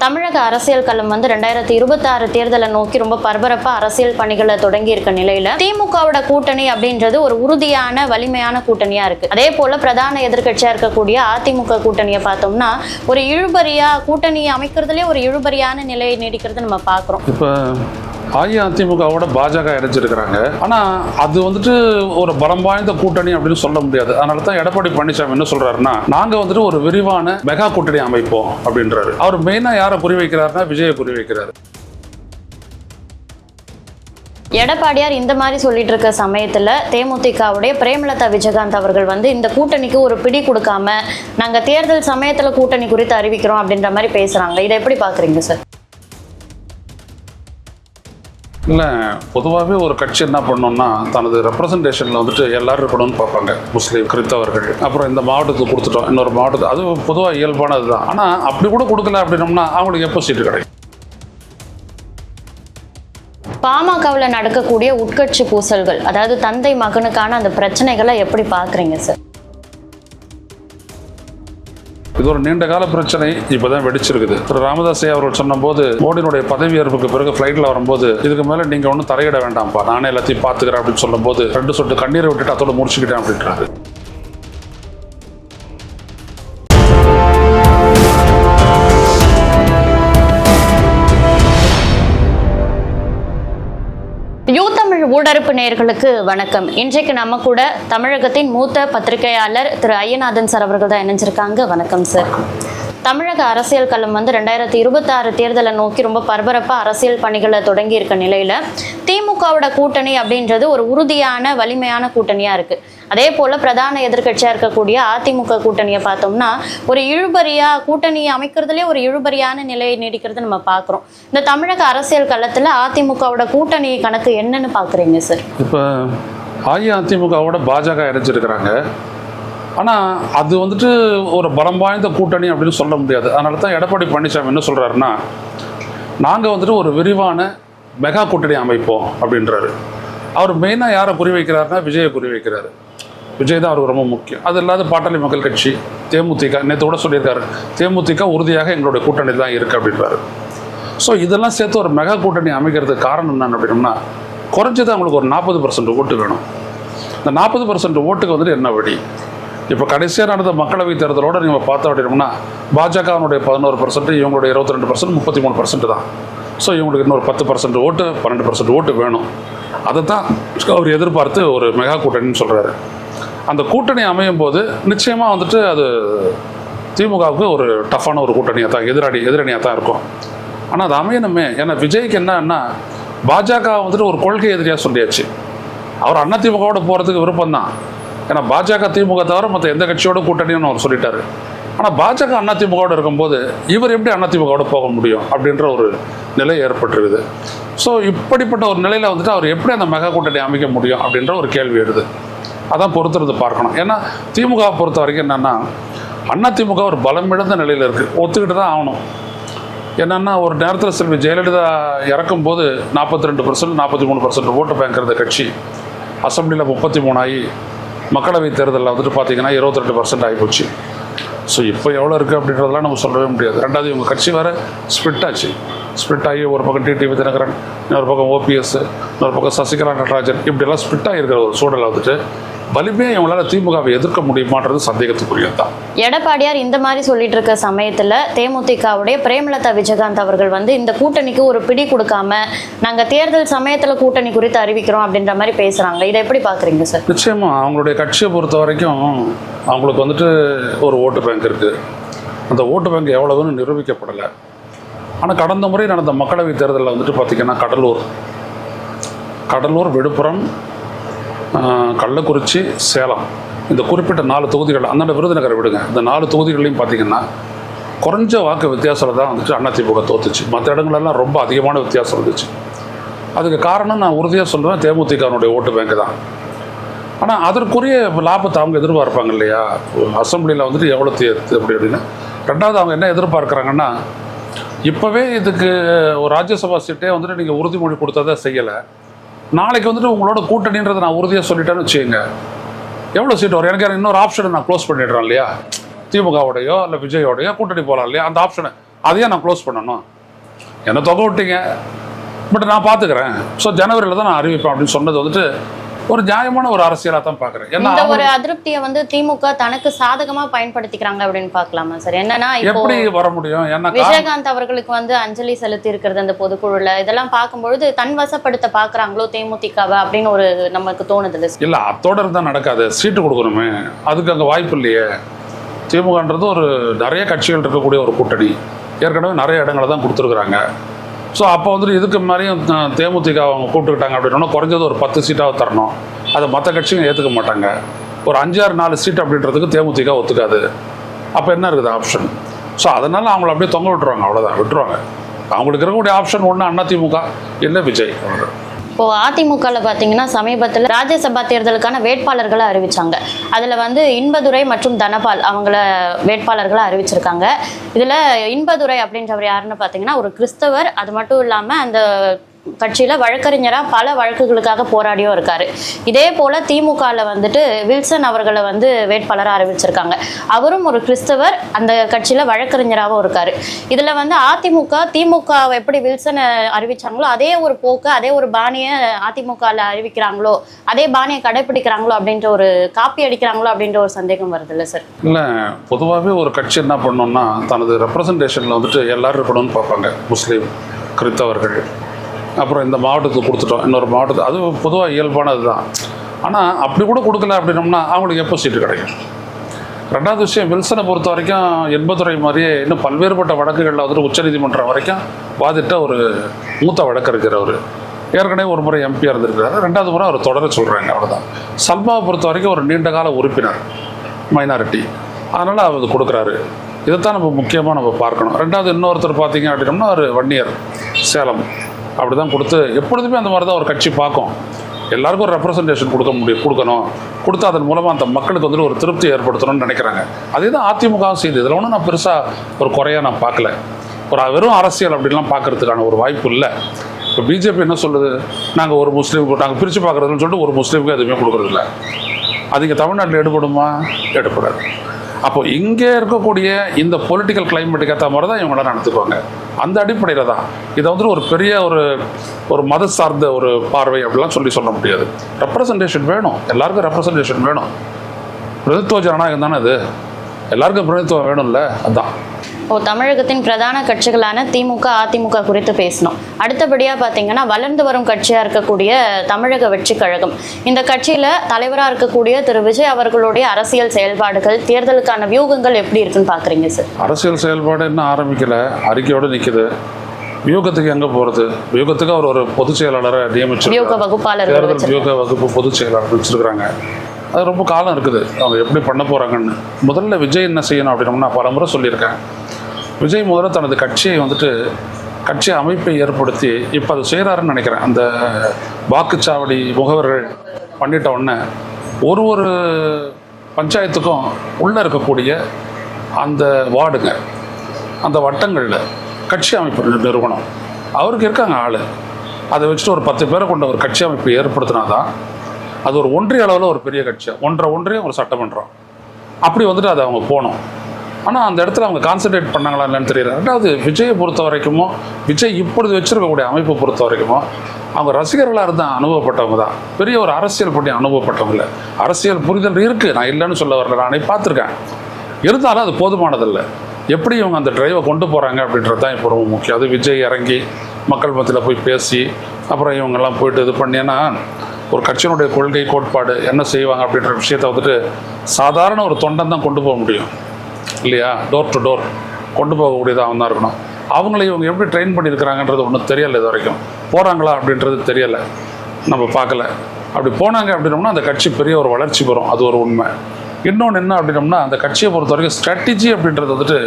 தமிழக அரசியல் களம் வந்து ரெண்டாயிரத்தி இருபத்தாறு தேர்தலை நோக்கி ரொம்ப பரபரப்பா அரசியல் பணிகளை தொடங்கி இருக்க நிலையில திமுகவோட கூட்டணி அப்படின்றது ஒரு உறுதியான வலிமையான கூட்டணியா இருக்கு. அதே போல பிரதான எதிர்க்கட்சியா இருக்கக்கூடிய அதிமுக கூட்டணியை பார்த்தோம்னா ஒரு இழுபறியா கூட்டணி அமைக்கிறதுலே ஒரு இழுபறியான நிலையை நீடிக்கிறது நம்ம பாக்குறோம் இப்போ அஇஅதிமுகவோட பாஜக இணைச்சிருக்கிறாங்க ஆனால் அது வந்துட்டு ஒரு பலம் வாய்ந்த கூட்டணி அப்படின்னு சொல்ல முடியாது. அதனால தான் எடப்பாடி பழனிசாமி என்ன சொல்றாருன்னா நாங்கள் வந்துட்டு ஒரு விரிவான மெகா கூட்டணி அமைப்போம் அப்படின்றாரு. அவர் மெயினாக யாரை குறி வைக்கிறாருன்னா விஜயை குறி வைக்கிறாரு. எடப்பாடியார் இந்த மாதிரி சொல்லிட்டு இருக்க சமயத்துல தேமுதிகவுடைய பிரேமலதா விஜயகாந்த் அவர்கள் வந்து இந்த கூட்டணிக்கு ஒரு பிடி கொடுக்காம நாங்க தேர்தல் சமயத்துல கூட்டணி குறித்து அறிவிக்கிறோம் அப்படின்ற மாதிரி பேசுறாங்க. இதை எப்படி பாக்குறீங்க சார்? இல்லை பொதுவாகவே ஒரு கட்சி என்ன பண்ணோம்னா தனது ரெப்ரசன்டேஷனில் வந்துட்டு எல்லாரும் இருக்கணும்னு பார்ப்பாங்க. முஸ்லீம் கிறிஸ்தவர்கள் அப்புறம் இந்த மாவட்டத்துக்கு கொடுத்துட்டோம் இன்னொரு மாவட்டத்துக்கு அது பொதுவாக இயல்பானது தான் ஆனால் அப்படி கூட கொடுக்கல அப்படின்னோம்னா அவங்களுக்கு எப்போ சீட்டு கிடைக்கும்? பாமகவில் நடக்கக்கூடிய உட்கட்சி பூசல்கள் அதாவது தந்தை மகனுக்கான அந்த பிரச்சனைகளை எப்படி பாக்குறீங்க சார் இது ஒரு நீண்ட கால பிரச்சனை இப்போதான் வெடிச்சிருக்குது. திரு. ராமதாஸ் அவர்கள் சொன்னபோது மோடியினுடைய பதவியேற்புக்கு பிறகு ஃப்ளைட்டில் வரும்போது இதுக்கு மேலே நீங்கள் ஒன்றும் தலையிட வேண்டாம்ப்பா. நானே எல்லாத்தையும் பாத்துக்கிறேன் அப்படின்னு சொல்லும்போது ரெண்டு சொட்டு கண்ணீரை விட்டுட்டு அதோட முடிச்சுக்கிட்டேன் அப்படின்றாரு. ஊடறுப்பு நேயர்களுக்கு வணக்கம். இன்றைக்கு நம்ம கூட தமிழகத்தின் மூத்த பத்திரிகையாளர் திரு ஐயநாதன் சார் அவர்கள் தான் இணைஞ்சிருக்காங்க. வணக்கம் சார். தமிழக அரசியல் களம் வந்து ரெண்டாயிரத்தி இருபத்தாறு தேர்தலை நோக்கி ரொம்ப பரபரப்பா அரசியல் பணிகளை தொடங்கி இருக்க நிலையில திமுகவோட கூட்டணி அப்படின்றது ஒரு உறுதியான வலிமையான கூட்டணியா இருக்கு. அதே போல பிரதான எதிர்க்கட்சியா இருக்கக்கூடிய அதிமுக கூட்டணியை பார்த்தோம்னா ஒரு இழுபறியா கூட்டணி அமைக்கிறதுலே ஒரு இழுபறியான நிலையை நீடிக்கிறது நம்ம பார்க்குறோம். இந்த தமிழக அரசியல் களத்துல அதிமுகவோட கூட்டணி கணக்கு என்னன்னு பாக்குறீங்க சார்? இப்போ அஇஅதிமுகவோட பாஜக இணைச்சிருக்கிறாங்க ஆனால் அது வந்துட்டு ஒரு பலம் வாய்ந்த கூட்டணி அப்படின்னு சொல்ல முடியாது. அதனால தான் எடப்பாடி பழனிசாமி என்ன சொல்கிறாருன்னா நாங்கள் வந்துட்டு ஒரு விரிவான மெகா கூட்டணி அமைப்போம் அப்படின்றாரு. அவர் மெயினாக யாரை குறி வைக்கிறாருன்னா விஜயை குறி வைக்கிறாரு விஜய் தான் அவருக்கு ரொம்ப முக்கியம். அது இல்லாத பாட்டாளி மக்கள் கட்சி தேமுதிக நேற்று கூட சொல்லியிருக்காரு தேமுதிக உறுதியாக எங்களுடைய கூட்டணி தான் இருக்குது அப்படின்றாரு. ஸோ இதெல்லாம் சேர்த்து ஒரு மெகா கூட்டணி அமைக்கிறதுக்கு காரணம் என்ன அப்படின்னா குறைஞ்சது அவங்களுக்கு ஒரு நாற்பது பர்சன்ட் ஓட்டு வேணும். இந்த நாற்பது பர்சன்ட் ஓட்டுக்கு வந்துட்டு என்ன வழி? இப்போ கடைசியாக நடந்த மக்களவைத் தேர்தலோட நீங்கள் பார்த்தோம் அப்படின்னா பாஜகவினுடைய பதினோரு பர்சன்ட் இவங்களுடைய இருபத்தி ரெண்டு பர்சன்ட் முப்பத்தி மூணு பர்சன்ட் தான். ஸோ இவங்களுக்கு இன்னொரு பத்து பர்சன்ட் ஓட்டு பன்னெண்டு பர்சன்ட் ஓட்டு வேணும். அதை தான் அவர் எதிர்பார்த்து ஒரு மெகா கூட்டணின்னு சொல்கிறாரு அந்த கூட்டணி அமையும் போது நிச்சயமாக வந்துட்டு அது திமுகவுக்கு ஒரு டஃப்பான ஒரு கூட்டணியாக தான் எதிராளி எதிரணியாக தான் இருக்கும். ஆனால் அது அமையணுமே. ஏன்னா விஜய்க்கு என்னன்னா பாஜக வந்துட்டு ஒரு கொள்கை எதிரியாக சொல்லியாச்சு. அவர் அண்ணா திமுகவோட போகிறதுக்கு விருப்பம் தான் ஏன்னா பாஜக திமுக தவிர மற்ற எந்த கட்சியோட கூட்டணின்னு அவர் சொல்லிட்டாரு. ஆனால் பாஜக அண்ணா திமுகவோட இருக்கும்போது இவர் எப்படி அண்ணா திமுகவோட போக முடியும் அப்படின்ற ஒரு நிலை ஏற்பட்டிருக்குது. ஸோ இப்படிப்பட்ட ஒரு நிலையில் வந்துட்டு அவர் எப்படி அந்த மெகா கூட்டணி அமைக்க முடியும் அப்படின்ற ஒரு கேள்வி எழுது. அதான் பொறுத்திருந்து பார்க்கணும். ஏன்னா திமுக பொறுத்த வரைக்கும் என்னென்னா அண்ணா திமுக ஒரு பலமிழந்த நிலையில் இருக்குது ஒத்துக்கிட்டு தான் ஆகணும். என்னென்னா ஒரு நேரத்தில் செல்வி ஜெயலலிதா இறக்கும்போது நாற்பத்தி ரெண்டு பர்சன்ட் நாற்பத்தி மூணு பர்சன்ட் ஓட்டு பேங்கிறது கட்சி. அசம்பிளியில் முப்பத்தி மூணு ஆகி மக்களவைத் தேர்தலில் வந்துட்டு பார்த்தீங்கன்னா இருபத்தி ரெண்டு பர்சன்ட் ஆகிப்போச்சு ஸோ இப்போ எவ்வளோ இருக்குது அப்படின்றதெல்லாம் நம்ம சொல்லவே முடியாது. ரெண்டாவது இவங்க கட்சி வேறு ஸ்ப்ளிட் ஆச்சு. ஸ்ப்ளிட் ஆகி ஒரு பக்கம் டிடிவி தினகரன் இன்னொரு பக்கம் ஓபிஎஸ் இன்னொரு பக்கம் சசிகலா நடராஜன் இப்படியெல்லாம் ஸ்ப்ளிட் ஆகிருக்கிற ஒரு சூழலை வந்துட்டு வலிமையாக இவங்களால திமுகவை எதிர்க்க முடியுமான்றது சந்தேகத்துக்குரியது தான் எடப்பாடியார் இந்த மாதிரி சொல்லிட்டு இருக்க சமயத்துல தேமுதிகவுடைய பிரேமலதா விஜயகாந்த் அவர்கள் வந்து இந்த கூட்டணிக்கு ஒரு பிடி கொடுக்காம நாங்க தேர்தல் சமயத்துல கூட்டணி குறித்து அறிவிக்கிறோம் அப்படின்ற மாதிரி பேசுறாங்க. இதை எப்படி பாக்குறீங்க சார்? நிச்சயமாக அவங்களுடைய கட்சியை பொறுத்த வரைக்கும் அவங்களுக்கு வந்துட்டு ஒரு ஓட்டு பேங்க் இருக்குது அந்த ஓட்டு பேங்க் எவ்வளவுன்னு நிரூபிக்கப்படலை. ஆனால் கடந்த முறை நடந்த மக்களவைத் தேர்தலில் வந்துட்டு பார்த்திங்கன்னா கடலூர். கடலூர் விழுப்புரம் கள்ளக்குறிச்சி சேலம். இந்த குறிப்பிட்ட நாலு தொகுதிகள் அந்தாண்ட விருதுநகரை விடுங்க. இந்த நாலு தொகுதிகளையும் பார்த்தீங்கன்னா குறைஞ்ச வாக்கு வித்தியாசத்தில் தான் வந்துட்டு அதிமுக தோத்துச்சு. மற்ற இடங்களெல்லாம் ரொம்ப அதிகமான வித்தியாசம் இருந்துச்சு. அதுக்கு காரணம் நான் உறுதியாக சொல்லுவேன் தேமுதிகனுடைய ஓட்டு பேங்க் தான். ஆனால் அதற்குரிய லாபத்தை அவங்க எதிர்பார்ப்பாங்க இல்லையா? அசம்பிளியில் வந்துட்டு எவ்வளோ தேர்த்து அப்படி அப்படின்னு ரெண்டாவது அவங்க என்ன எதிர்பார்க்குறாங்கன்னா இப்போவே இதுக்கு ஒரு ராஜ்யசபா சீட்டே வந்துட்டு நீங்கள் உறுதிமொழி கொடுத்ததை செய்யலை. நாளைக்கு வந்துட்டு உங்களோட கூட்டணின்றதை நான் உறுதியாக சொல்லிட்டேன்னு வச்சுக்கோங்க. எவ்வளோ சீட் வரும்? எனக்கு இன்னொரு ஆப்ஷனை நான் க்ளோஸ் பண்ணிடுறேன் இல்லையா? திமுகவோடையோ இல்லை விஜயோடையோ கூட்டணி போகலாம் இல்லையா? அந்த ஆப்ஷனை அதையே நான் க்ளோஸ் பண்ணணும். என்ன தொகை விட்டீங்க. பட் நான் பார்த்துக்கிறேன். ஸோ ஜனவரியில் தான் நான் அறிவிப்பேன் அப்படின்னு சொன்னது வந்துட்டு ஒரு நியாயமான ஒரு அரசியலாக தான் பார்க்குறேன் இந்த ஒரு அதிருப்தியை வந்து திமுக தனக்கு சாதகமா பயன்படுத்திக்கிறாங்க அப்படின்னு பார்க்கலாமா சார்? என்னன்னா எப்படி வர முடியும்? ஏன்னா விஜயகாந்த் அவர்களுக்கு வந்து அஞ்சலி செலுத்தி இருக்கிறது அந்த பொதுக்குழுல இதெல்லாம் பார்க்கும்பொழுது தன் வசப்படுத்த பாக்குறாங்களோ தேமுதிகவை அப்படின்னு ஒரு நமக்கு தோணுது? இல்லை அத்தோட இருந்தால் நடக்காது. சீட்டு கொடுக்கணுமே. அதுக்கு அங்கே வாய்ப்பு இல்லையே. திமுகன்றது ஒரு நிறைய கட்சிகள் இருக்கக்கூடிய ஒரு கூட்டணி. ஏற்கனவே நிறைய இடங்களை தான் கொடுத்துருக்குறாங்க. ஸோ அப்போ வந்துட்டு இதுக்கு மாதிரியும் தேமுதிக அவங்க கூப்பிட்டுக்கிட்டாங்க அப்படின்னா குறைஞ்சது ஒரு பத்து சீட்டாக தரணும். அதை மற்ற கட்சியும் ஏற்றுக்க மாட்டாங்க. ஒரு அஞ்சாறு நாலு சீட் அப்படின்றதுக்கு தேமுதிக ஒத்துக்காது. அப்போ என்ன இருக்குது ஆப்ஷன் ஸோ அதனால் அவங்கள அப்படியே தொங்க விட்டுருவாங்க. அவ்வளோதான் விட்டுருவாங்க. அவங்களுக்கு இருக்கக்கூடிய ஆப்ஷன் ஒன்று அதிமுக இல்லை விஜய். அவ்வளவுதான். இப்போ அதிமுகவில் பார்த்தீங்கன்னா சமீபத்தில் ராஜ்யசபா தேர்தலுக்கான வேட்பாளர்களை அறிவிச்சாங்க. அதில் வந்து இன்பதுரை மற்றும் தனபால் அவங்கள வேட்பாளர்களை அறிவிச்சிருக்காங்க. இதில் இன்பதுரை அப்படின்றவர் யாருன்னு பார்த்தீங்கன்னா ஒரு கிறிஸ்தவர். அது மட்டும் இல்லாமல் அந்த கட்சியில வழக்கறிஞரா பல வழக்குகளுக்காக போராடியும் இருக்காரு. இதே போல திமுகவில் வந்துட்டு வில்சன் அவர்களை வந்து வேட்பாளராக அறிவிச்சிருக்காங்க. அவரும் ஒரு கிறிஸ்தவர் அந்த கட்சியில வழக்கறிஞராகவும் இருக்காரு. இதுல வந்து அதிமுக திமுக எப்படி வில்சனை அறிவிச்சாங்களோ அதே ஒரு போக்கு அதே ஒரு பாணியை அதிமுகவில் அறிவிக்கிறாங்களோ அதே பாணியை கடைபிடிக்கிறாங்களோ அப்படின்ற ஒரு காப்பி அடிக்கிறாங்களோ அப்படின்ற ஒரு சந்தேகம் வருது இல்ல சார்? இல்லை பொதுவாகவே ஒரு கட்சி என்ன பண்ணோம்னா தனது ரெப்ரசன்டேஷனில் வந்துட்டு எல்லாரும் இருக்கணும்னு பார்ப்பாங்க முஸ்லீம் கிறித்தவர்கள். அப்புறம் இந்த மாவட்டத்துக்கு கொடுத்துட்டோம். இன்னொரு மாவட்டத்துக்கு அது பொதுவாக இயல்பானது தான் ஆனால் அப்படி கூட கொடுக்கல அப்படின்னோம்னா அவங்களுக்கு எப்போ சீட்டு கிடைக்கும்? ரெண்டாவது விஷயம் வில்சனை பொறுத்த வரைக்கும் எண்பதுரை மாதிரியே இன்னும் பல்வேறுபட்ட வழக்குகளில் வந்துட்டு உச்சநீதிமன்றம் வரைக்கும் வாதிட்ட ஒரு மூத்த வழக்கறிஞர் அவர். ஏற்கனவே ஒரு முறை எம்பியாக இருந்திருக்கிறாரு. ரெண்டாவது முறை அவர் தொடர சொல்கிறாங்க அவ்வளோதான் சல்மாவை பொறுத்த வரைக்கும் ஒரு நீண்ட கால உறுப்பினர் மைனாரிட்டி. அதனால் அவர் கொடுக்குறாரு. இதைத்தான் நம்ம முக்கியமாக நம்ம பார்க்கணும். ரெண்டாவது இன்னொருத்தர் பார்த்தீங்க அப்படின்னம்னா ஒரு வன்னியர் சேலம். அப்படி தான் கொடுத்து எப்பொழுதுமே அந்த மாதிரி தான் ஒரு கட்சி பார்க்கும். எல்லாருக்கும் ஒரு ரெப்ரசன்டேஷன் கொடுக்க முடியும் கொடுக்கணும். கொடுத்து அதன் மூலமாக அந்த மக்களுக்கு வந்துட்டு ஒரு திருப்தி ஏற்படுத்தணும்னு நினைக்கிறாங்க. அதே தான் அதிமுகவும் செய்யுது இதில் ஒன்றும் நான் பெருசாக ஒரு குறையாக நான் பார்க்கல. ஒரு வெறும் அரசியல் அப்படிலாம் பார்க்கறதுக்கான ஒரு வாய்ப்பு இல்லை. இப்போ பிஜேபி என்ன சொல்லுது? நாங்கள் ஒரு முஸ்லீமுக்கு நாங்கள் பிரித்து பார்க்குறதுன்னு சொல்லிட்டு ஒரு முஸ்லீமுக்கு எதுவுமே கொடுக்குறதில்ல. அது இங்கே தமிழ்நாட்டில் எடுபடுமா? எடுபடாது. அப்போ இங்கே இருக்கக்கூடிய இந்த பொலிட்டிக்கல் கிளைமேட்டுக்கு ஏற்ற மாதிரி தான் இவங்களாம் நடத்துக்குவாங்க அந்த அடிப்படையில் தான். இதை வந்து ஒரு பெரிய ஒரு ஒரு மத சார்ந்த ஒரு பார்வை அப்படிலாம் சொல்லி சொல்ல முடியாது. ரெப்ரசன்டேஷன் வேணும். எல்லாருக்கும் ரெப்ரசன்டேஷன் வேணும். பிரதித்துவ ஜனநாயகம் தானே அது? எல்லாருக்கும் பிரதித்துவம் வேணும்ல? அதான். தமிழகத்தின் பிரதான கட்சிகளான திமுக அதிமுக குறித்து பேசணும். அடுத்தபடியா பாத்தீங்கன்னா வளர்ந்து வரும் கட்சியா இருக்கக்கூடிய தமிழக வெற்றி கழகம். இந்த கட்சியில தலைவரா இருக்கக்கூடிய திரு. விஜய் அவர்களுடைய அரசியல் செயல்பாடுகள் தேர்தலுக்கான வியூகங்கள் எப்படி இருக்குன்னு பாக்குறீங்க சார்? அரசியல் செயல்பாடு இன்னும் ஆரம்பிக்கல. அறிக்கையோடு நிற்குது வியூகத்துக்கு எங்கே போகிறது வியூகத்துக்கு அவர் ஒரு பொதுச் செயலாளரை வியூக நியமிச்சிருக்காரு வகுப்பாளர்கள் தேர்தல். வியூக வகுப்பு பொதுச் செயலாளர் வச்சிருக்கிறாங்க. அது ரொம்ப காலம் இருக்குது. அவங்க எப்படி பண்ண போகிறாங்கன்னு முதல்ல விஜய் என்ன செய்யணும் அப்படின்னோம்னா முறை சொல்லியிருக்கேன். விஜய் முதல்ல தனது கட்சியை வந்துட்டு கட்சி அமைப்பை ஏற்படுத்தி இப்போ அது செய்கிறாருன்னு நினைக்கிறேன். அந்த வாக்குச்சாவடி முகவர்கள் பண்ணிட்ட உடனே ஒரு ஒரு பஞ்சாயத்துக்கும் உள்ளே இருக்கக்கூடிய அந்த வார்டுங்க அந்த வட்டங்களில் கட்சி அமைப்பு நிறுவனம். அவருக்கு இருக்காங்க ஆள். அதை வச்சுட்டு ஒரு பத்து பேரை கொண்ட ஒரு கட்சி அமைப்பு ஏற்படுத்தினாதான் அது ஒரு ஒன்றிய அளவில் ஒரு பெரிய கட்சி ஒன்றரை ஒன்றியம் ஒரு சட்டமன்றம். அப்படி வந்துட்டு அது அவங்க போகணும் ஆனால் அந்த இடத்துல அவங்க கான்சன்ட்ரேட் பண்ணாங்களா இல்லைன்னு தெரியல. ரெண்டாவது விஜயை பொறுத்த வரைக்குமோ விஜய் இப்பொழுது வச்சிருக்கக்கூடிய அமைப்பை பொறுத்த வரைக்குமோ அவங்க ரசிகர்களாக இருந்தால் அனுபவப்பட்டவங்க தான். பெரிய ஒரு அரசியல் பண்ணி அனுபவப்பட்டவங்க இல்லை. அரசியல் புரிதல் இருக்குது நான் இல்லைன்னு சொல்ல வரல. நானே பார்த்துருக்கேன். இருந்தாலும் அது போதுமானதில்லை. எப்படி இவங்க அந்த டிரைவை கொண்டு போகிறாங்க அப்படின்றது தான் இப்போ ரொம்ப முக்கியம். அது விஜய் இறங்கி மக்கள் மத்தியில் போய் பேசி அப்புறம் இவங்கெல்லாம் போயிட்டு இது பண்ணினா ஒரு கட்சியினுடைய கொள்கை கோட்பாடு என்ன செய்வாங்க அப்படின்ற விஷயத்தை வந்துட்டு சாதாரண ஒரு தொண்டன் தான் கொண்டு போக முடியும். இல்லையா? டோர் டு டோர் கொண்டு போகக்கூடியது அவன் தான் இருக்கணும். அவங்கள இவங்க எப்படி ட்ரெயின் பண்ணியிருக்கிறாங்கன்றது ஒன்றும் தெரியலை இது வரைக்கும். போகிறாங்களா அப்படின்றது தெரியலை. நம்ம பார்க்கல. அப்படி போனாங்க அப்படின்னோம்னா அந்த கட்சி பெரிய ஒரு வளர்ச்சி பெறும். அது ஒரு உண்மை. இன்னொன்று என்ன அப்படின்னோம்னா அந்த கட்சியை பொறுத்த வரைக்கும் ஸ்ட்ராட்டஜி அப்படின்றது வந்துட்டு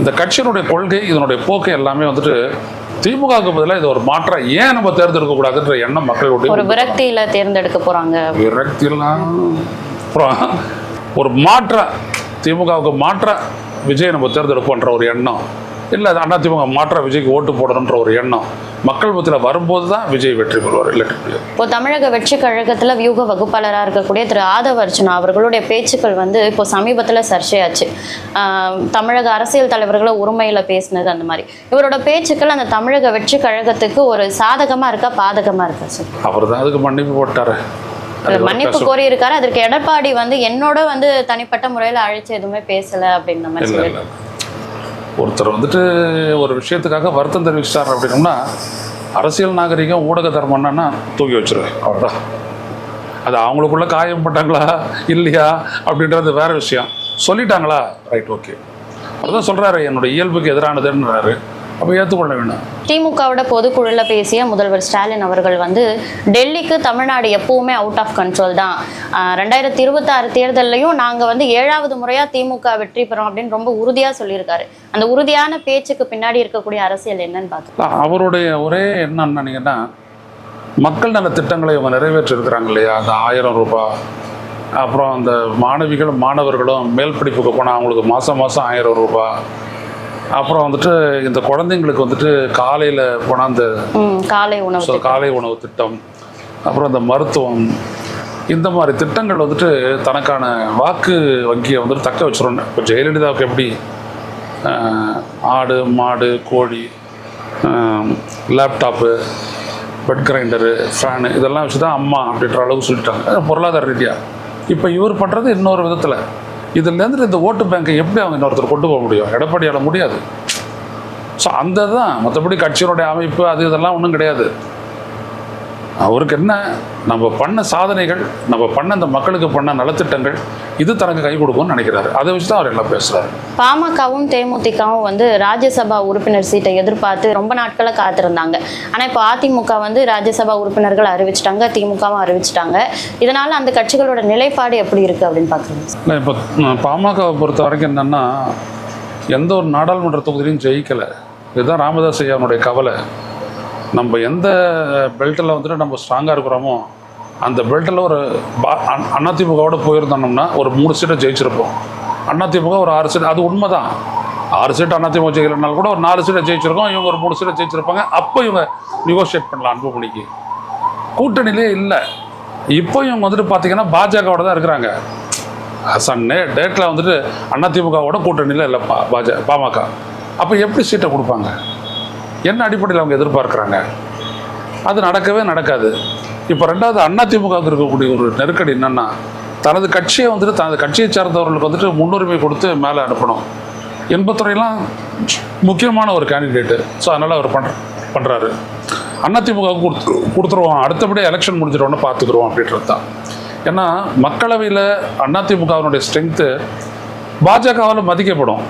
இந்த கட்சியினுடைய கொள்கை இதனுடைய போக்கு எல்லாமே வந்துட்டு திமுகவுக்கு பதிலாக இது ஒரு மாற்றம் ஏன் நம்ம தேர்ந்தெடுக்க கூடாதுன்ற எண்ணம் மக்களுடைய ஒரு விரக்தியில தேர்ந்தெடுக்க போறாங்க. விரக்தியெல்லாம். அப்புறம் ஒரு மாற்றம் திமுகவுக்கு மாற்றம் விஜய் நம்ம தேர்ந்தெடுப்போன்ற ஒரு எண்ணம். இல்லை அதிமுக மாற்ற விஜய்க்கு ஓட்டு போடணுன்ற ஒரு எண்ணம். மக்கள் மத்தியில் வரும்போது தான் விஜய் வெற்றி பெறுவார் இப்போ தமிழக வெற்றி கழகத்துல வியூக வகுப்பாளராக இருக்கக்கூடிய திரு ஆதவ அர்ஜுனா அவர்களுடைய பேச்சுக்கள் வந்து இப்போ சமீபத்துல சர்ச்சையாச்சு. தமிழக அரசியல் தலைவர்களை உரிமையில பேசினது அந்த மாதிரி. இவரோட பேச்சுக்கள் அந்த தமிழக வெற்றி கழகத்துக்கு ஒரு சாதகமா இருக்கா பாதகமா இருக்கா சார்? அவர் தான் அதுக்கு மன்னிப்பு போட்டாரு. மன்னிப்பு கோரி இருக்காரு அதற்கு எடப்பாடி வந்து என்னோட வந்து தனிப்பட்ட முறையில அழைச்சு எதுவுமே பேசல அப்படின்ற மாதிரி சொல்லி ஒருத்தர் வந்துட்டு ஒரு விஷயத்துக்காக வருத்தம் தெரிவிச்சிட்டார் அப்படின்னோம்னா அரசியல் நாகரிகம் ஊடக தர்மம் என்னன்னா தூக்கி வச்சிருவேன். அவ்வளோதான் அது அவங்களுக்குள்ள காயம் பட்டாங்களா இல்லையா அப்படின்றது வேற விஷயம். சொல்லிட்டாங்களா? Right okay. அவர்தான் சொல்றாரு என்னோட இயல்புக்கு எதிரானதுன்றாரு. அப்போ ஏற்றுக்கொள்ள வேணும் திமுகவோட பொதுக்குழுல பேசிய முதல்வர் ஸ்டாலின் அவர்கள் வந்து டெல்லிக்கு தமிழ்நாடு எப்பவுமே அவுட் ஆஃப் கண்ட்ரோல் தான். ரெண்டாயிரத்தி இருபத்தாறு தேர்தல்லையும் நாங்க வந்து ஏழாவது முறையா திமுக வெற்றி பெறும் அப்படின்னு ரொம்ப உறுதியா சொல்லியிருக்காரு. அந்த உறுதியான பேச்சுக்கு பின்னாடி இருக்கக்கூடிய அரசியல் என்னன்னு பார்க்கலாம். இல்ல, அவருடைய ஒரே என்ன என்னன்னீங்கன்னா மக்கள் நல திட்டங்களை இவங்க நிறைவேற்றிருக்கிறாங்க இல்லையா? அந்த ஆயிரம் ரூபாய் அப்புறம் அந்த மாணவிகளும் மாணவர்களும் மேல் படிப்புக்கு போனால் அவங்களுக்கு மாதம் மாதம் ஆயிரம் ரூபாய் அப்புறம் வந்துட்டு இந்த குழந்தைங்களுக்கு வந்துட்டு காலையில் போனால் அந்த காலை உணவு காலை உணவு திட்டம் அப்புறம் இந்த மருத்துவம் இந்த மாதிரி திட்டங்கள் வந்துட்டு தனக்கான வாக்கு வங்கியை வந்துட்டு தக்க வச்சிடணும் இப்போ ஜெயலலிதாவுக்கு எப்படி ஆடு மாடு கோழி லேப்டாப்பு பெட் கிரைண்டரு ஃபேனு இதெல்லாம் வச்சு தான் அம்மா அப்படின்ற அளவுக்கு சொல்லிட்டாங்க. பொருளாதார ரீதியாக இப்போ இவர் பண்ணுறது இன்னொரு விதத்தில். இதுலேருந்து இந்த ஓட்டு பேங்கை எப்படி அவங்க இன்னொருத்தர் கொண்டு போக முடியும்? எடப்பாடியால் முடியாது. ஸோ அந்த தான். மற்றபடி கட்சியினுடைய அமைப்பு அது இதெல்லாம் ஒன்றும் கிடையாது. அவருக்கு என்ன? நம்ம பண்ண சாதனைகள் நம்ம பண்ண இந்த மக்களுக்கு பண்ண நலத்திட்டங்கள் இது தனக்கு கை கொடுக்கும்னு நினைக்கிறாரு. அதை வச்சு தான் அவர் எல்லாம் பேசுகிறாரு பாமகவும் தேமுதிகவும் வந்து ராஜ்யசபா உறுப்பினர் சீட்டை எதிர்பார்த்து ரொம்ப நாட்களா காத்திருந்தாங்க. ஆனா இப்போ அதிமுக வந்து ராஜ்யசபா உறுப்பினர்கள் அறிவிச்சிட்டாங்க திமுகவும் அறிவிச்சிட்டாங்க. இதனால அந்த கட்சிகளோட நிலைப்பாடு எப்படி இருக்கு அப்படின்னு இல்லை இப்போ பாமகவை பொறுத்த வரைக்கும் என்னென்னா எந்த ஒரு நாடாளுமன்ற தொகுதியிலையும் ஜெயிக்கலை. இதுதான் ராமதாஸ் ஐயாவுடைய கவலை. நம்ம எந்த பெல்ட்டில் வந்துட்டு நம்ம ஸ்ட்ராங்காக இருக்கிறோமோ அந்த பெல்ட்டில் ஒரு பா- அதிமுகவோட போயிருந்தோம்னா ஒரு மூணு சீட்டை ஜெயிச்சிருப்போம். அதிமுக ஒரு ஆறு சீட் அது உண்மை தான் ஆறு சீட் அதிமுக ஜெயிக்கலனாலும் கூட ஒரு நாலு சீட்டை ஜெயிச்சிருக்கோம் இவங்க ஒரு மூணு சீட்டை ஜெயிச்சிருப்பாங்க. அப்போ இவங்க நெகோஷியேட் பண்ணலாம் அன்புமணிக்கு. கூட்டணியிலே இல்லை. இப்போ இவங்க வந்துட்டு பார்த்தீங்கன்னா பாஜகவோட தான் இருக்கிறாங்க. சன்னே டேட்டில் வந்துட்டு அதிமுகவோட கூட்டணியில் இல்லை பா பாஜ பாமக. அப்போ எப்படி சீட்டை கொடுப்பாங்க? என்ன அடிப்படையில் அவங்க எதிர்பார்க்குறாங்க? அது நடக்கவே நடக்காது. இப்போ ரெண்டாவது அதிமுகவுக்கு இருக்கக்கூடிய ஒரு நெருக்கடி என்னன்னா தனது கட்சியை வந்துட்டு தனது கட்சியை சார்ந்தவர்களுக்கு வந்துட்டு முன்னுரிமை கொடுத்து மேலே அனுப்பணும். எண்பத்துறையெல்லாம் முக்கியமான ஒரு கேண்டிடேட்டு. ஸோ அதனால் அவர் பண்ற பண்ணுறாரு அதிமுகவுக்கு கொடுத்து கொடுத்துருவோம். அடுத்தபடி எலெக்ஷன் முடிஞ்சிட்டோன்னு பார்த்துக்குருவோம் அப்படின்றது தான். ஏன்னா மக்களவையில் அதிமுகவினுடைய ஸ்ட்ரென்த்து பாஜகவால் மதிக்கப்படும்.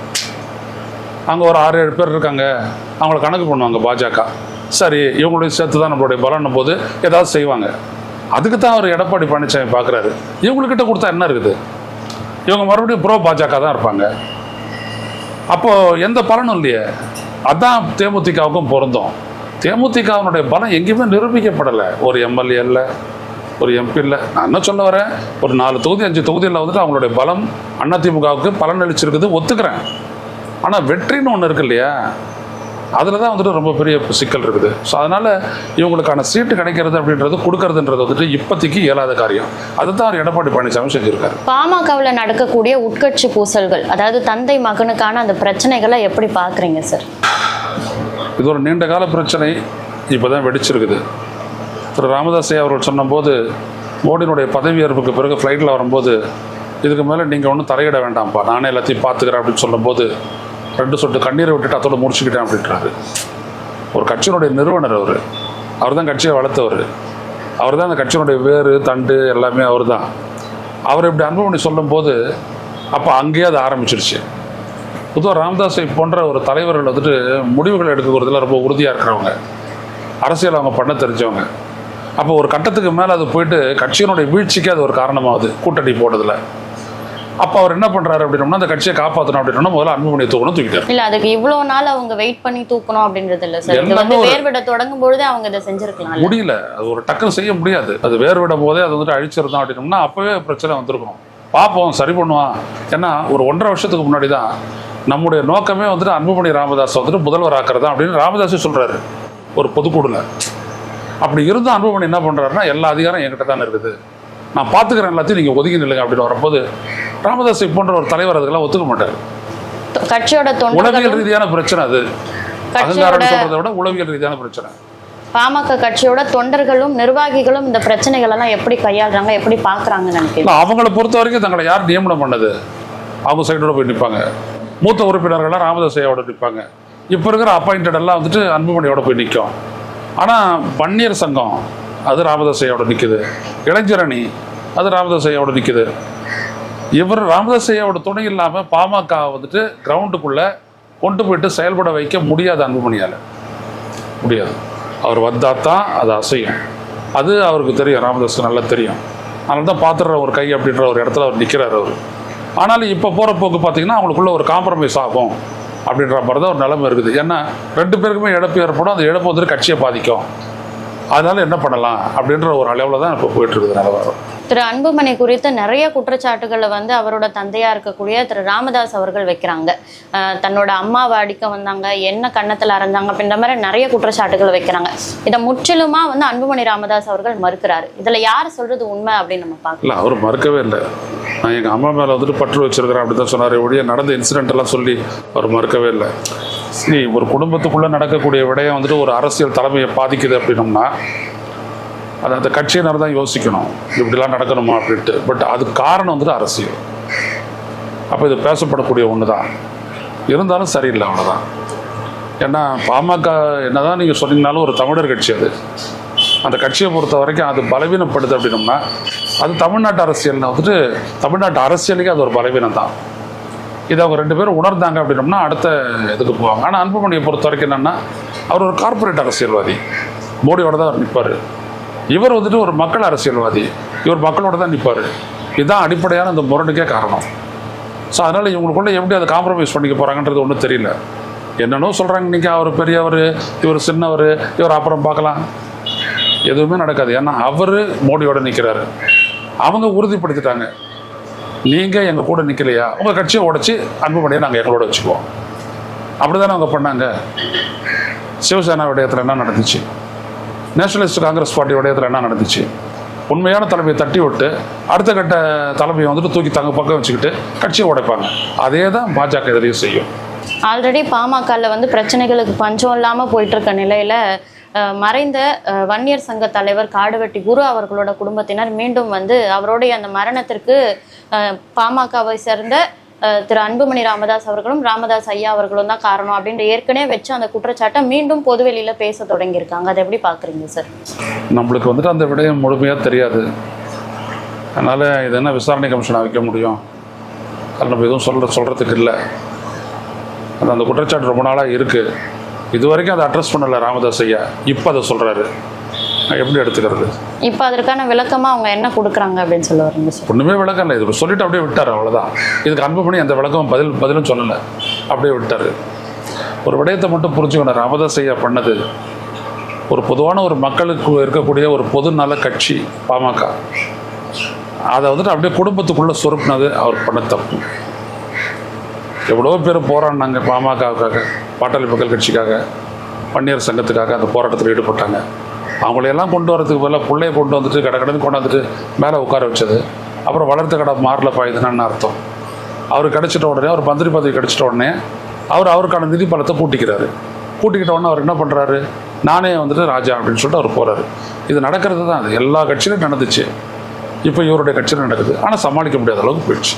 அங்கே ஒரு ஆறு ஏழு பேர் இருக்காங்க. அவங்கள கணக்கு பண்ணுவாங்க பாஜக. சரி இவங்களையும் சேர்த்து தான் நம்மளுடைய பலன் போது ஏதாவது செய்வாங்க. அதுக்கு தான் அவர் எடப்பாடி பழனிசாமி பார்க்குறாரு இவங்கக்கிட்ட கொடுத்தா என்ன இருக்குது? இவங்க மறுபடியும் ப்ரோ பாஜக தான் இருப்பாங்க. அப்போது எந்த பலனும் இல்லையே. அதான் தேமுதிகவுக்கும் பொருந்தும். தேமுதிகவினுடைய பலம் எங்கேயுமே நிரூபிக்கப்படலை. ஒரு எம்எல்ஏ இல்லை ஒரு எம்பி இல்லை. நான் என்ன சொல்ல வரேன்? ஒரு நாலு தொகுதி அஞ்சு தொகுதியில் வந்துட்டு அவங்களுடைய பலம் அதிமுகவுக்கு பலன் அளிச்சிருக்குது ஒத்துக்கிறேன். ஆனால் வெற்றின்னு ஒன்று இருக்கு இல்லையா? அதில் தான் வந்துட்டு ரொம்ப பெரிய சிக்கல் இருக்குது. ஸோ அதனால் இவங்களுக்கான சீட்டு கிடைக்கிறது அப்படின்றது கொடுக்கறதுன்றது வந்துட்டு இப்போதைக்கு இயலாத காரியம். அதுதான் அவர் எடப்பாடி பழனிசாமி செஞ்சுருக்காரு. பாமகவில் நடக்கக்கூடிய உட்கட்சி பூசல்கள் அதாவது தந்தை மகனுக்கான அந்த பிரச்சனைகளை எப்படி பார்க்குறீங்க சார் இது ஒரு நீண்ட கால பிரச்சனை. இப்போ தான் வெடிச்சிருக்குது. திரு. ராமதாஸ் அவர்கள் சொன்னபோது மோடியினுடைய பதவியேற்புக்கு பிறகு ஃப்ளைட்டில் வரும்போது இதுக்கு மேலே நீங்கள் ஒன்றும் தலையிட வேண்டாம்ப்பா. நானே எல்லாத்தையும் பார்த்துக்கிறேன் அப்படின்னு சொல்லும்போது ரெண்டு சொட்டு கண்ணீரை விட்டுட்டு அதோட முடிச்சுக்கிட்டேன் அப்படின்றாரு. ஒரு கட்சியினுடைய நிறுவனர் அவர். அவர் தான் கட்சியை வளர்த்தவர். அவர் தான் அந்த கட்சியினுடைய வேறு தண்டு எல்லாமே அவர் தான் அவர் இப்படி அன்புமணி சொல்லும்போது அப்போ அங்கேயே அது ஆரம்பிச்சிருச்சு. பொதுவாக ராமதாஸை போன்ற ஒரு தலைவர்கள் வந்துட்டு முடிவுகள் எடுக்கிறதுல ரொம்ப உறுதியாக இருக்கிறவங்க. அரசியல் அவங்க பண்ண தெரிஞ்சவங்க. அப்போ ஒரு கட்டத்துக்கு மேலே அது போயிட்டு கட்சியினுடைய வீழ்ச்சிக்கு அது ஒரு காரணமாகுது கூட்டணி போட்டதில் அப்போ அவர் என்ன பண்ணுறாரு அப்படின்னோம்னா அந்த கட்சியை காப்பாற்றணும் அப்படின்னா முதல்ல அன்புமணியை தூக்கணும் தூக்கிட்டார். இல்ல அதுக்கு இவ்வளவு நாள் அவங்க வெயிட் பண்ணி தூக்கணும் அப்படின்றது இல்ல சார் வந்து வேர்விட தொடங்கும் பொழுதே அவங்க இதை செஞ்சிருக்கலாம் முடியல. அது ஒரு டக்குன்னு செய்ய முடியாது. அது வேறு விடும் போதே அது வந்துட்டு அழிச்சிருந்தோம் அப்படின்னோம்னா அப்போவே பிரச்சனை வந்திருக்கும் பார்ப்போம் சரி பண்ணுவான். ஏன்னா ஒரு ஒன்றரை வருஷத்துக்கு முன்னாடி தான் நம்முடைய நோக்கமே வந்துட்டு அன்புமணி ராமதாஸ் வந்துட்டு முதல்வர் ஆக்குறது அப்படின்னு ராமதாஸே சொல்றாரு. ஒரு பொதுக்கூடுல அப்படி இருந்தும் அன்புமணி என்ன பண்றாருன்னா எல்லா அதிகாரம் என்கிட்ட தான் இருக்குது. நான் பார்த்துக்கிறேன் எல்லாத்தையும் நீங்கள் ஒதுங்கி நில்லுங்க அப்படின்னு வரும்போது ராமதாஸை போன்ற ஒரு தலைவர் அதுக்கெல்லாம் ஒத்துக்க மாட்டார். கட்சியோட உளவியல் ரீதியான பிரச்சனை அது. அகங்காரம் சொல்றதை விட உளவியல் ரீதியான பிரச்சனை. பாமக கட்சியோட தொண்டர்களும் நிர்வாகிகளும் இந்த பிரச்சனைகள் எல்லாம் எப்படி கையாளுறாங்க எப்படி பாக்குறாங்கன்னு நினைக்கிறேன் அவங்கள பொறுத்த வரைக்கும் தங்களை யார் நியமனம் பண்ணது? அவங்க சைடோட போய் நிற்பாங்க மூத்த உறுப்பினர்கள்லாம் ராமதாஸ் ஐயாவோட நிற்பாங்க இப்போ இருக்கிற அப்பாயிண்டட் எல்லாம் வந்துட்டு அன்புமணியோட போய் நிற்கும் ஆனால் பன்னீர் சங்கம் அது ராமதாஸ் ஐயாவோட நிற்குது இளைஞரணி அது ராமதாஸ் ஐயாவோட நிற்குது இவர் ராமதாஸ் ஐயாவோட துணை இல்லாமல் பாமக வந்துட்டு கிரவுண்டுக்குள்ளே கொண்டு போயிட்டு செயல்பட வைக்க முடியாது அன்புமணியால். முடியாது. அவர் வந்தால் தான் அது அசையும். அது அவருக்கு தெரியும். ராமதாஸ் நல்லா தெரியும். அதனால தான் பார்த்துடுற ஒரு கை அப்படின்ற ஒரு இடத்துல அவர் நிற்கிறார் அவர். ஆனாலும் இப்போ போகிற போக்கு பார்த்தீங்கன்னா அவங்களுக்குள்ள ஒரு காம்ப்ரமைஸ் ஆகும் அப்படின்ற மாதிரி தான் ஒரு நிலைமை இருக்குது. ஏன்னா ரெண்டு பேருக்குமே இழப்பு ஏற்படும். அந்த இழப்பு வந்துட்டு கட்சியை பாதிக்கும். அதனால் என்ன பண்ணலாம் அப்படின்ற ஒரு அளவில் தான் இப்போ போயிட்டுருக்குது நிலவரம். திரு அன்புமணி குறித்து நிறைய குற்றச்சாட்டுகளை வந்து அவரோட தந்தையா இருக்கக்கூடிய திரு ராமதாஸ் அவர்கள் வைக்கிறாங்க. தன்னோட அம்மாவை அடிக்க வந்தாங்க என்ன கன்னத்துல அரைஞ்சாங்க அப்படின்ற மாதிரி நிறைய குற்றச்சாட்டுகள் வைக்கிறாங்க. இதை முற்றிலுமா வந்து அன்புமணி ராமதாஸ் அவர்கள் மறுக்கிறாரு. இதுல யார் சொல்றது உண்மை அப்படின்னு நம்ம பார்க்கலாம். அவர் மறுக்கவே இல்லை. நான் எங்கள் அம்மா மேலே வந்துட்டு பற்று வச்சிருக்கிறேன் அப்படி தான் சொன்னார். ஒழிய நடந்த இன்சிடென்ட் எல்லாம் சொல்லி அவர் மறுக்கவே இல்லை. சரி ஒரு குடும்பத்துக்குள்ளே நடக்கக்கூடிய விடயம் வந்துட்டு ஒரு அரசியல் தலைமையை பாதிக்குது அப்படின்னம்னா அது அந்த கட்சியினர் தான் யோசிக்கணும் இப்படிலாம் நடக்கணுமா அப்படின்ட்டு. பட் அது காரணம் வந்துட்டு அரசியல். அப்போ இது பேசப்படக்கூடிய ஒன்று தான் இருந்தாலும் சரியில்லை அவ்வளோதான் ஏன்னா பாமக என்னதான் நீங்கள் சொன்னீங்கனாலும் ஒரு தமிழர் கட்சி அது. அந்த கட்சியை பொறுத்த வரைக்கும் அது பலவீனப்படுது அப்படின்னோம்னா அது தமிழ்நாட்டு அரசியலில் வந்துட்டு தமிழ்நாட்டு அரசியலுக்கே அது ஒரு பலவீனம் தான் இதை அவங்க ரெண்டு பேரும் உணர்ந்தாங்க அப்படின்னோம்னா அடுத்த இதுக்கு போவாங்க. ஆனால் அன்புமணியை பொறுத்த வரைக்கும் என்னென்னா அவர் ஒரு கார்ப்பரேட் அரசியல்வாதி. மோடியோட தான் அவர் நிற்பார் இவர் வந்துட்டு ஒரு மக்கள் அரசியல்வாதி. இவர் மக்களோட தான் நிற்பார் இதுதான் அடிப்படையான இந்த முரண்டுக்கே காரணம். ஸோ அதனால் இவங்களுக்குள்ள எப்படி அதை காம்ப்ரமைஸ் பண்ணிக்க போகிறாங்கன்றது ஒன்றும் தெரியல. என்னென்னோ சொல்கிறாங்க இன்றைக்கி அவர் பெரியவர் இவர் சின்னவர் இவர் அப்புறம் பார்க்கலாம். எதுவுமே நடக்காது. ஏன்னா அவர் மோடியோட நிற்கிறாரு அவங்க உறுதிப்படுத்திட்டாங்க. நீங்கள் எங்கள் கூட நிற்கலையா உங்கள் கட்சியை உடச்சி அன்புமணியை நாங்கள் எங்களோட வச்சுக்குவோம். அப்படி தானே அவங்க பண்ணாங்க? சிவசேனா விடயத்தில் என்ன நடந்துச்சு? நேஷனலிஸ்ட் காங்கிரஸ் பார்ட்டியோட இதில் என்ன நடந்துச்சு? உண்மையான தலைமையை தட்டி விட்டு அடுத்த கட்ட தலைமையை வந்துட்டு தூக்கி தங்க பக்கம் வச்சுக்கிட்டு கட்சியை உடைப்பாங்க. அதே தான் பாஜக எதிரையும் செய்யும். ஆல்ரெடி பாமகல வந்து பிரச்சனைகளுக்கு பஞ்சம் இல்லாமல் போயிட்டு இருக்க நிலையில மறைந்த வன்னியர் சங்க தலைவர் காடுவெட்டி குரு அவர்களோட குடும்பத்தினர் மீண்டும் வந்து அவருடைய அந்த மரணத்திற்கு பாமகவை சேர்ந்த திரு அன்புமணி ராமதாஸ் அவர்களும் ராமதாஸ் ஐயா அவர்களும் தான் காரணம் அப்படின்ற ஏற்கனவே வச்சு அந்த குற்றச்சாட்டை மீண்டும் பொதுவெளியில் பேச தொடங்கியிருக்காங்க. அதை எப்படி பார்க்குறீங்க சார்? நம்மளுக்கு வந்துட்டு அந்த விடயம் முழுமையாக தெரியாது. அதனால் இது என்ன விசாரணை கமிஷனாக வைக்க முடியும்? அது நம்ம எதுவும் சொல்கிற சொல்கிறதுக்கு இல்லை. அது அந்த குற்றச்சாட்டு ரொம்ப நாளாக இருக்குது இது வரைக்கும் அதை அட்ரஸ் பண்ணலை ராமதாஸ் ஐயா. இப்போ அதை சொல்கிறாரு எப்படி எடுத்துக்கிறது? இப்போ அதற்கான விளக்கமா அவங்க என்ன கொடுக்குறாங்க அப்படின்னு சொல்ல வரீங்க சார் ஒன்றுமே விளக்கம் இல்லை. இது சொல்லிட்டு அப்படியே விட்டார் அவ்வளோதான் இதுக்கு அன்பு பண்ணி எந்த விளக்கமும் பதில் பதிலும் சொல்லலை. அப்படியே விட்டார். ஒரு விடயத்தை மட்டும் புரிஞ்சுக்கணும். ராமதாஸ் ஐயா பண்ணது ஒரு பொதுவான ஒரு மக்களுக்கு இருக்கக்கூடிய ஒரு பொது நல கட்சி பாமக. அதை வந்துட்டு அப்படியே குடும்பத்துக்குள்ளே சொருப்பினது அவர் பண்ண தப்பு. எவ்வளோ பேர் போராடினாங்க பாமகவுக்காக பாட்டாளி மக்கள் கட்சிக்காக பன்னீர் சங்கத்துக்காக அந்த போராட்டத்தில் ஈடுபட்டாங்க. அவங்களையெல்லாம் கொண்டு வரதுக்கு பதிலாக பிள்ளைய கொண்டு வந்துட்டு கடை கடந்து கொண்டாந்துட்டு மேலே உட்கார வச்சது. அப்புறம் வளர்த்த கடை மாறல பாயுதுன்னு அர்த்தம். அவர் கிடச்சிட்ட உடனே அவர் மந்திரி பதவி கிடைச்சிட்ட உடனே அவர் அவருக்கான நிதி பலத்தை கூட்டிக்கிறாரு கூட்டிக்கிட்ட உடனே அவர் என்ன பண்ணுறாரு நானே வந்துட்டு ராஜா அப்படின்னு சொல்லிட்டு அவர் போகிறாரு இது நடக்கிறது தான் அது எல்லா கட்சியிலும் நடந்துச்சு. இப்போ இவருடைய கட்சியில் நடக்குது. ஆனால் சமாளிக்க முடியாத அளவுக்கு போயிடுச்சு.